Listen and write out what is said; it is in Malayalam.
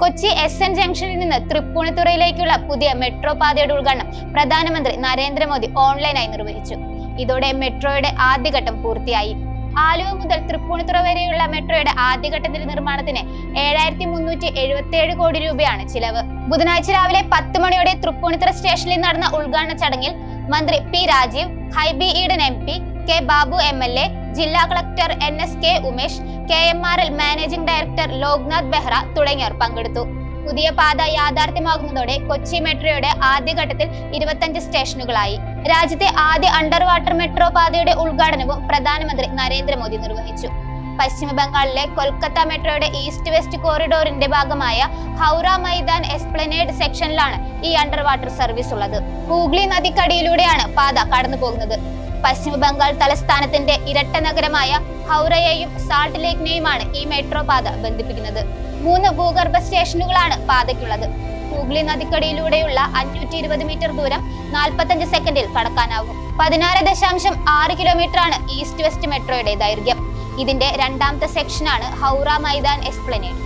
കൊച്ചി എസ് എൻ ജംഗ്ഷനിൽ നിന്ന് തൃപ്പൂണിത്തുറയിലേക്കുള്ള പുതിയ മെട്രോ പാതയുടെ ഉദ്ഘാടനം പ്രധാനമന്ത്രി നരേന്ദ്രമോദി ഓൺലൈനായി നിർവഹിച്ചു. ഇതോടെ മെട്രോയുടെ ആദ്യഘട്ടം പൂർത്തിയായി. ആലുവ മുതൽ തൃപ്പൂണിത്തുറ വരെയുള്ള മെട്രോയുടെ ആദ്യഘട്ടത്തിന്റെ നിർമ്മാണത്തിന് ഏഴായിരത്തി മുന്നൂറ്റി എഴുപത്തി ഏഴ് കോടി രൂപയാണ് ചിലവ്. ബുധനാഴ്ച രാവിലെ പത്ത് മണിയോടെ തൃപ്പൂണിത്തുറ സ്റ്റേഷനിൽ നടന്ന ഉദ്ഘാടന ചടങ്ങിൽ മന്ത്രി P Rajeev Hibi Eden M P K Babu M L A ജില്ലാ collector N S K Umesh K M R L managing director Loknath Behera തുടങ്ങിയവർ പങ്കെടുത്തു. പുതിയ പാത യാഥാർത്ഥ്യമാകുന്നതോടെ കൊച്ചി മെട്രോയുടെ ആദ്യഘട്ടത്തിൽ ഇരുപത്തഞ്ച് സ്റ്റേഷനുകളായി. രാജ്യത്തെ ആദ്യ അണ്ടർ വാട്ടർ മെട്രോ പാതയുടെ ഉദ്ഘാടനവും പ്രധാനമന്ത്രി നരേന്ദ്രമോദി നിർവഹിച്ചു. പശ്ചിമ ബംഗാളിലെ കൊൽക്കത്ത മെട്രോയുടെ ഈസ്റ്റ് വെസ്റ്റ് കോറിഡോറിന്റെ ഭാഗമായ ഹൗറ മൈതാൻ എസ്പ്ലനേഡ് സെക്ഷനിലാണ് ഈ അണ്ടർ വാട്ടർ സർവീസ് ഉള്ളത്. ഹൂഗ്ലി നദിക്കടിയിലൂടെയാണ് പാത കടന്നു പോകുന്നത് പശ്ചിമ ബംഗാൾ തലസ്ഥാനത്തിന്റെ ഇരട്ട നഗരമായ ഹൗറയെയും സാൾട്ട് ലേക്കിനെയുമാണ് ഈ മെട്രോ പാത ബന്ധിപ്പിക്കുന്നത്. മൂന്ന് ഭൂഗർഭ സ്റ്റേഷനുകളാണ് പാതയ്ക്കുള്ളത്. ഹൂഗ്ലി നദിക്കടിയിലൂടെയുള്ള അഞ്ഞൂറ്റി ഇരുപത് മീറ്റർ ദൂരം നാൽപ്പത്തഞ്ച് സെക്കൻഡിൽ കടക്കാനാവും. പതിനാറ് ദശാംശം ആറ് കിലോമീറ്റർ ആണ് ഈസ്റ്റ് വെസ്റ്റ് മെട്രോയുടെ ദൈർഘ്യം. ഇതിന്റെ രണ്ടാമത്തെ സെക്ഷനാണ് ഹൗറ മൈതാൻ എക്സ്പ്ലനേഡ്